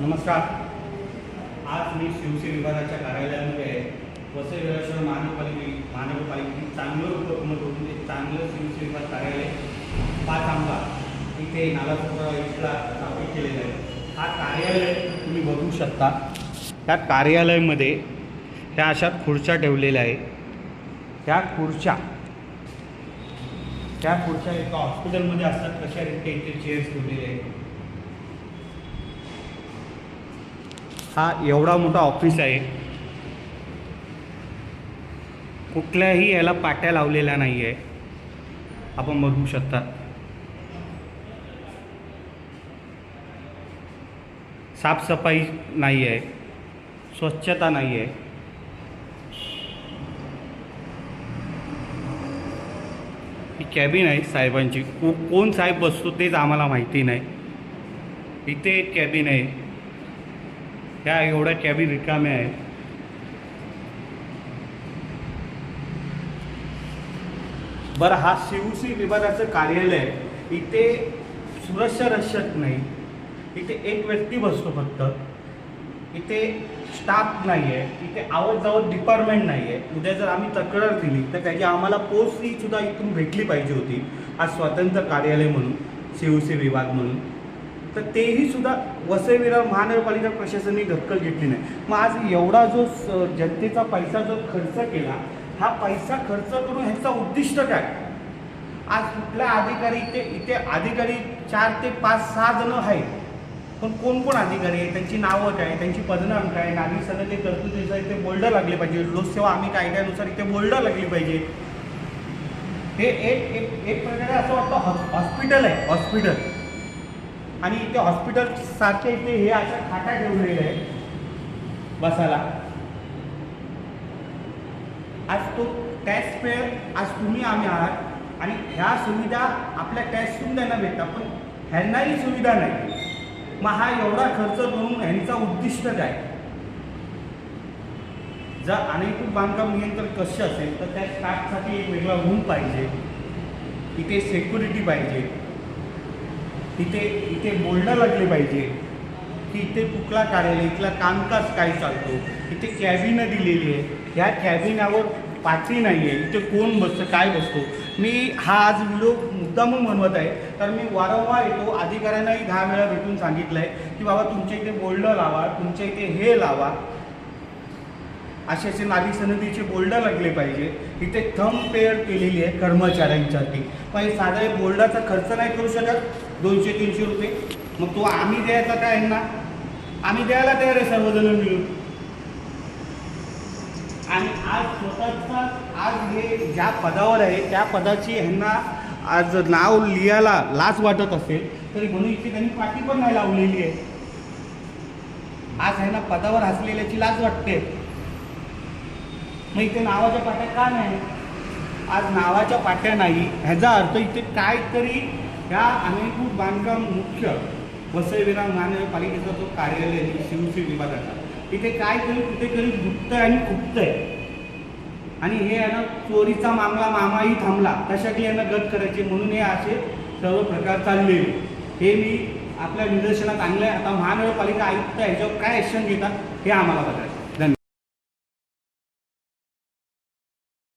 नमस्कार. आज मी शिवसेना विभागाच्या कार्यालयामध्ये आहे. वसई विराश्वर महानगरपालिके महानगरपालिकेने चांगलं उपक्रम करून ते चांगलं शिवसेना विभाग कार्यालय पाच आंबा इथे नालासोपरा इथला स्थापित केलेलं आहे. हा कार्यालय तुम्ही बघू शकता. त्या कार्यालयामध्ये ह्या अशा खुर्च्या ठेवलेल्या आहे त्या खुर्च्या त्या खुर्च्या एका हॉस्पिटलमध्ये असतात. कशा रीते इथे चेअर्स ठेवलेले आहेत. हा एवढा मोठा ऑफिस आहे. कुठल्याही याला पाट्या लावलेल्या नाही आहे आपण बघू शकता. साफसफाई नाही आहे स्वच्छता नाही आहे ही कॅबिन आहे साहेबांची. को कोण साहेब बसतो तेच आम्हाला माहिती नाही. इथे एक कॅबिन आहे. ह्या एवढ्या कॅबिन रिकाम्या आहेत. बरं हा शिवसी विभागाचं कार्यालय आहे. इथे सुरक्षा रक्षक नाही. इथे एक व्यक्ती बसतो फक्त. इथे स्टाफ नाही आहे इथे आवड जावत डिपार्टमेंट नाही आहे उद्या जर आम्ही तक्रार दिली तर त्याची आम्हाला पोस्ट सुद्धा इथून भेटली पाहिजे होती. आज स्वतंत्र कार्यालय म्हणून शिवसी विभाग म्हणून. तर तेही सुद्धा वसई विरार महानगरपालिका प्रशासनाने दखल घेतली नाही. मग आज एवढा जो जनतेचा पैसा जो खर्च केला हा पैसा खर्च करून ह्याचा उद्दिष्ट काय? आज कुठल्या अधिकारी इथे इथे अधिकारी चार ते पाच सहा जण आहेत. पण कोण कोण अधिकारी आहे? त्यांची नावं काय? त्यांची पदनाम काय? नागरिक सनदी तरतुदीनुसार इथे बोल्ड लागले पाहिजे. लोकसेवा आम्ही कायद्यानुसार इथे बोल्ड लागली पाहिजे. हे एक एक एक प्रकारे असं वाटतं हॉस्पिटल आहे हॉस्पिटल. आणि इथे हॉस्पिटल सारखे इथे हे अशा खाटा ठेवलेल्या आहे बसायला. आज तो टॅक्स पेअर आज तुम्ही आम्ही आहात. आणि ह्या सुविधा आपल्या टॅक्स सुविधांना भेटतात पण ह्यांनाही सुविधा नाही. मग हा एवढा खर्च करून ह्यांचा उद्दिष्ट काय? जर अनैतिक बांधकाम नियंत्रण कसे असेल तर त्या स्टाफसाठी एक वेगळा रूम पाहिजे. इथे सेक्युरिटी पाहिजे. इथे इथे बोलणं लागले पाहिजे की इथे कुठला कार्यालय इथला कामकाज काय चालतो? इथे कॅबिनं दिलेली आहे. ह्या कॅबिनावर पाठी नाही आहे. इथे कोण बसतं काय बसतो? मी हा आज व्हिडिओ मुद्दामून म्हणवत आहे. तर मी वारंवार येतो. अधिकाऱ्यांनाही दहा वेळा भेटून सांगितलं आहे की बाबा तुमच्या इथे बोलणं लावा तुमच्या इथे हे लावा. असे असे नागरिक सनदीचे बोर्डं लागले पाहिजे. इथे थंब पेअर केलेली आहे कर्मचाऱ्यांसाठी. पण हे साधा बोर्डाचा खर्च नाही करू शकत. दोनशे तीनशे रुपये. मग तो आम्ही द्यायचा काय यांना आम्ही द्यायला तयार आहे सर्वजण मिळून. आणि आज स्वतःचा आज हे ज्या पदावर आहे त्या पदाची ह्यांना आज नाव लिहायला लाज वाटत असेल तरी म्हणून इथे त्यांनी पाठी पण नाही लावलेली आहे. आज ह्यांना पदावर हसलेल्याची लाज वाटते. मग इथे नावाच्या पाट्या का नाही? आज नावाच्या पाट्या नाही. ह्याचा अर्थ इथे काहीतरी ह्या अनेकूट बांधकाम मुख्य वसईविराम महानगरपालिकेचा जो कार्यालय आहे शिवसी विभागाचा इथे काहीतरी कुठेतरी गुप्त आणि गुप्त आहे. आणि हे यानं चोरीचा मामला मामाही थांबला. तशासाठी यांना गट करायचे. म्हणून हे असे सर्व प्रकार चालले हे मी आपल्या निदर्शनात आणलं आहे आता महानगरपालिका आयुक्त ह्याच्यावर काय ॲक्शन घेतात हे आम्हाला बघायचं